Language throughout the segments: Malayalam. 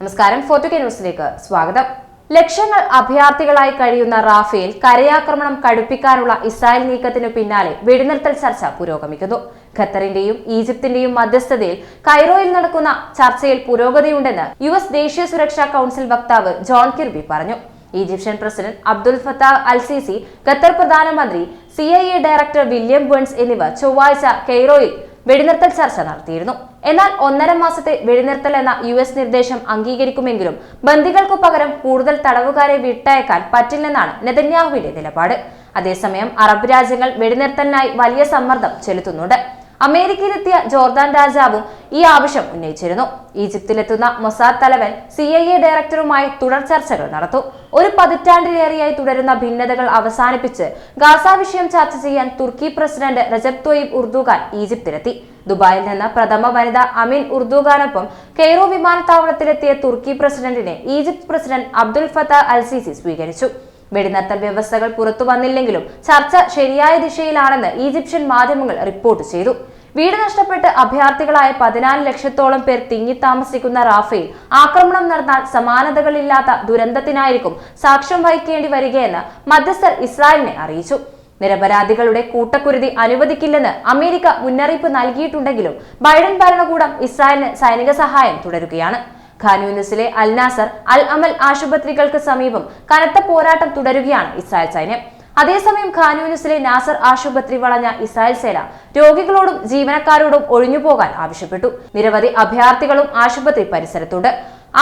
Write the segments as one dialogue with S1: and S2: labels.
S1: നമസ്കാരം. ഫോർട്ടു ന്യൂസിലേക്ക് സ്വാഗതം. ലക്ഷങ്ങൾ അഭയാർത്ഥികളായി കഴിയുന്ന റാഫേൽ കരയാക്രമണം കടുപ്പിക്കാനുള്ള ഇസ്രായേൽ നീക്കത്തിനു പിന്നാലെ വെടിനിർത്തൽ ചർച്ച പുരോഗമിക്കുന്നു. ഖത്തറിന്റെയും ഈജിപ്തിന്റെയും മധ്യസ്ഥതയിൽ കൈറോയിൽ നടക്കുന്ന ചർച്ചയിൽ പുരോഗതിയുണ്ടെന്ന് യു എസ് ദേശീയ സുരക്ഷാ കൌൺസിൽ വക്താവ് ജോൺ കിർബി പറഞ്ഞു. Egyptian president Abdul Fattah al Sisi Qatar പ്രധാനമന്ത്രി C I A director William Burns എന്നിവർ ചൊവ്വാഴ്ച കെയ്റോയിൽ വെടിനിർത്തൽ ചർച്ച നടത്തിയിരുന്നു. എന്നാൽ ഒന്നര മാസത്തെ വെടിനിർത്തൽ എന്ന യു എസ് നിർദ്ദേശം അംഗീകരിക്കുമെങ്കിലും ബന്ദികൾക്കു പകരം കൂടുതൽ തടവുകാരെ വിട്ടയക്കാൻ പറ്റില്ലെന്നാണ് നെതന്യാഹുവിന്റെ നിലപാട്. അതേസമയം അറബ് രാജ്യങ്ങൾ വെടിനിർത്തലിനായി വലിയ സമ്മർദ്ദം ചെലുത്തുന്നുണ്ട്. അമേരിക്കയിലെത്തിയ ജോർദാൻ രാജാവും ഈ ആവശ്യം ഉന്നയിച്ചിരുന്നു. ഈജിപ്തിലെത്തുന്ന മൊസാദ് തലവൻ സി ഐ എ ഡയറക്ടറുമായി തുടർ ചർച്ചകൾ നടത്തും. ഒരു പതിറ്റാണ്ടിലേറെയായി തുടരുന്ന ഭിന്നതകൾ അവസാനിപ്പിച്ച് ഗാസ വിഷയം ചർച്ച ചെയ്യാൻ തുർക്കി പ്രസിഡന്റ് റജബ് തൊയിബ് ഉർദുഖാൻ ഈജിപ്തിലെത്തി. ദുബായിൽ നിന്ന് പ്രഥമ വനിത അമീൻ ഉർദുഖാനൊപ്പം കെയ്റോ വിമാനത്താവളത്തിലെത്തിയ തുർക്കി പ്രസിഡന്റിനെ Egypt president Abdel Fattah al Sisi സ്വീകരിച്ചു. വെടിനിർത്തൽ വ്യവസ്ഥകൾ പുറത്തു വന്നില്ലെങ്കിലും ചർച്ച ശരിയായ ദിശയിലാണെന്ന് ഈജിപ്ഷ്യൻ മാധ്യമങ്ങൾ റിപ്പോർട്ട് ചെയ്തു. വീട് നഷ്ടപ്പെട്ട് അഭയാർത്ഥികളായ പതിനാല് ലക്ഷത്തോളം പേർ തിങ്ങി താമസിക്കുന്ന റാഫേൽ ആക്രമണം നടന്നാൽ സമാനതകളില്ലാത്ത ദുരന്തത്തിനായിരിക്കും സാക്ഷ്യം വഹിക്കേണ്ടി വരികയെന്ന് മധ്യസ്ഥർ ഇസ്രായേലിനെ അറിയിച്ചു. നിരപരാധികളുടെ കൂട്ടക്കുരുതി അനുവദിക്കില്ലെന്ന് അമേരിക്ക മുന്നറിയിപ്പ് നൽകിയിട്ടുണ്ടെങ്കിലും ബൈഡൻ ഭരണകൂടം ഇസ്രായേലിന് സൈനിക സഹായം തുടരുകയാണ്. Khan al Nasser al Nasser al Amal ആശുപത്രികൾക്ക് സമീപം കനത്ത പോരാട്ടം തുടരുകയാണ് ഇസ്രായേൽ സൈന്യം. അതേസമയം ഖാനൂനസിലെ നാസർ ആശുപത്രി വളഞ്ഞ ഇസ്രായേൽ സേന രോഗികളോടും ജീവനക്കാരോടും ഒഴിഞ്ഞുപോകാൻ ആവശ്യപ്പെട്ടു. നിരവധി അഭയാർത്ഥികളും ആശുപത്രി പരിസരത്തുണ്ട്.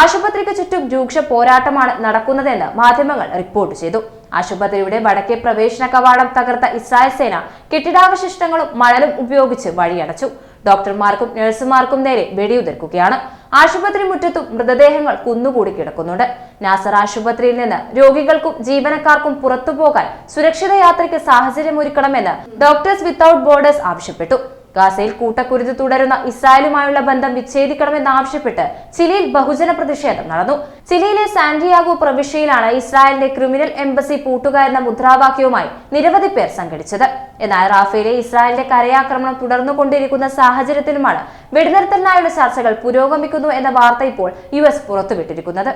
S1: ആശുപത്രിക്ക് ചുറ്റും രൂക്ഷ പോരാട്ടമാണ് നടക്കുന്നതെന്ന് മാധ്യമങ്ങൾ റിപ്പോർട്ട് ചെയ്തു. ആശുപത്രിയുടെ വടക്കേ പ്രവേശന കവാടം തകർത്ത ഇസ്രായേൽ സേന കെട്ടിടാവശിഷ്ടങ്ങളും മണലും ഉപയോഗിച്ച് വഴിയടച്ചു. ഡോക്ടർമാർക്കും നഴ്സുമാർക്കും നേരെ വെടിയുതിർക്കുകയാണ്. ആശുപത്രി മുറ്റത്തും മൃതദേഹങ്ങൾ കുന്നുകൂടി കിടക്കുന്നുണ്ട്. നാസർ ആശുപത്രിയിൽ നിന്ന് രോഗികൾക്കും ജീവനക്കാർക്കും പുറത്തുപോകാൻ സുരക്ഷിത യാത്രയ്ക്ക് സാഹചര്യമൊരുക്കണമെന്ന് ഡോക്ടേഴ്സ് വിത്തൌട്ട് ബോർഡേഴ്സ് ആവശ്യപ്പെട്ടു. ഗാസയിൽ കൂട്ടക്കുരുതി തുടരുന്ന ഇസ്രായേലുമായുള്ള ബന്ധം വിച്ഛേദിക്കണമെന്നാവശ്യപ്പെട്ട് ചിലിയിൽ ബഹുജന പ്രതിഷേധം നടന്നു. ചിലിയിലെ സാന്റിയാഗോ പ്രവിശ്യയിലാണ് ഇസ്രായേലിന്റെ ക്രിമിനൽ എംബസി പൂട്ടുക എന്ന മുദ്രാവാക്യവുമായി നിരവധി പേർ സംഘടിച്ചത്. എന്നാൽ റാഫേലെ ഇസ്രായേലിന്റെ കരയാക്രമണം തുടർന്നുകൊണ്ടിരിക്കുന്ന സാഹചര്യത്തിലുമാണ് വെടിനിർത്തലിനായുള്ള ചർച്ചകൾ പുരോഗമിക്കുന്നു എന്ന വാർത്ത ഇപ്പോൾ യു എസ് പുറത്തുവിട്ടിരിക്കുന്നത്.